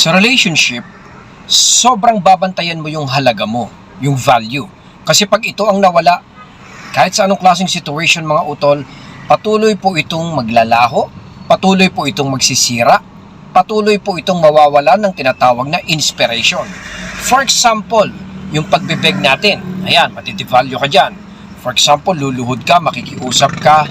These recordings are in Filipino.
Sa relationship, sobrang babantayan mo yung halaga mo, yung value. Kasi pag ito ang nawala, kahit sa anong klaseng situation mga utol, patuloy po itong maglalaho, patuloy po itong magsisira, patuloy po itong mawawala ng tinatawag na inspiration. For example, yung pagbebeg natin, ayan, matidevalue ka dyan. For example, luluhod ka, makikiusap ka,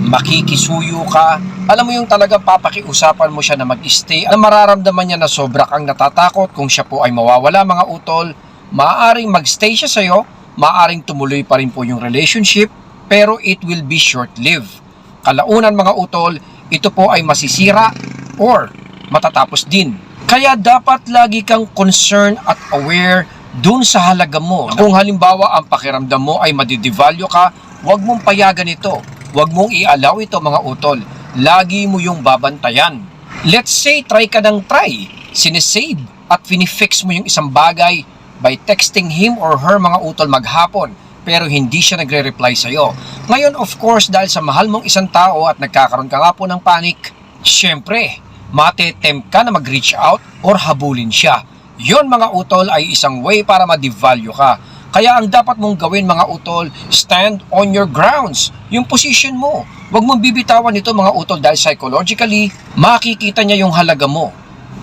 makikisuyo ka. Alam mo yung talagang papakiusapan mo siya na mag-stay. Alam mararamdaman niya na sobra kang natatakot kung siya po ay mawawala mga utol. Maaaring magstay siya sa'yo, maaaring tumuloy pa rin po yung relationship, pero it will be short-lived. Kalaunan mga utol, ito po ay masisira or matatapos din. Kaya dapat lagi kang concerned at aware dun sa halaga mo. Kung halimbawa ang pakiramdam mo ay madidevalue ka, huwag mong payagan ito. Huwag mong i-allow ito mga utol. Lagi mo yung babantayan. Let's say try ka ng try. Sinesave at finifix mo yung isang bagay by texting him or her mga utol maghapon pero hindi siya nagre-reply sa'yo. Ngayon of course dahil sa mahal mong isang tao at nagkakaroon ka nga po ng panic, syempre, matetempt ka na mag-reach out or habulin siya. Yon mga utol ay isang way para ma-devalue ka. Kaya ang dapat mong gawin mga utol, stand on your grounds. Yung position mo. Huwag mong bibitawan ito mga utol dahil psychologically, makikita niya yung halaga mo.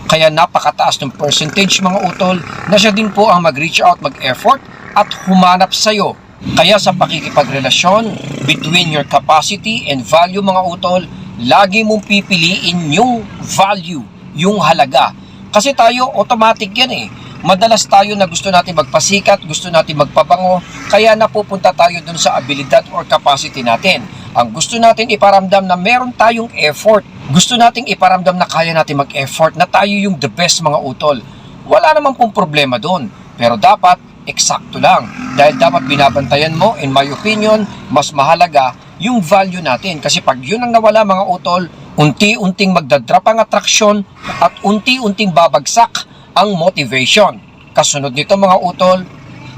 Kaya napakataas ng percentage mga utol na siya din po ang mag-reach out, mag-effort at humanap sa'yo. Kaya sa pakikipagrelasyon between your capacity and value mga utol, lagi mong pipiliin yung value, yung halaga. Kasi tayo automatic yan eh. Madalas tayo na gusto natin magpasikat, gusto natin magpabango, kaya napupunta tayo dun sa abilidad or capacity natin. Ang gusto natin iparamdam na meron tayong effort. Gusto nating iparamdam na kaya natin mag-effort, na tayo yung the best mga utol. Wala naman pong problema doon. Pero dapat, eksakto lang. Dahil dapat binabantayan mo, in my opinion, mas mahalaga yung value natin. Kasi pag yun ang nawala mga utol, unti-unting magdadrop ang atraksyon at unti-unting babagsak ang motivation. Kasunod nito mga utol,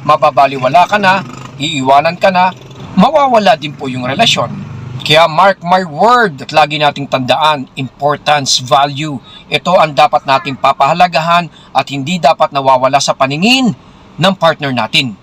mababaliwala ka na, iiwanan ka na, mawawala din po yung relasyon. Kaya mark my word at lagi nating tandaan, importance, value. Ito ang dapat nating papahalagahan at hindi dapat nawawala sa paningin ng partner natin.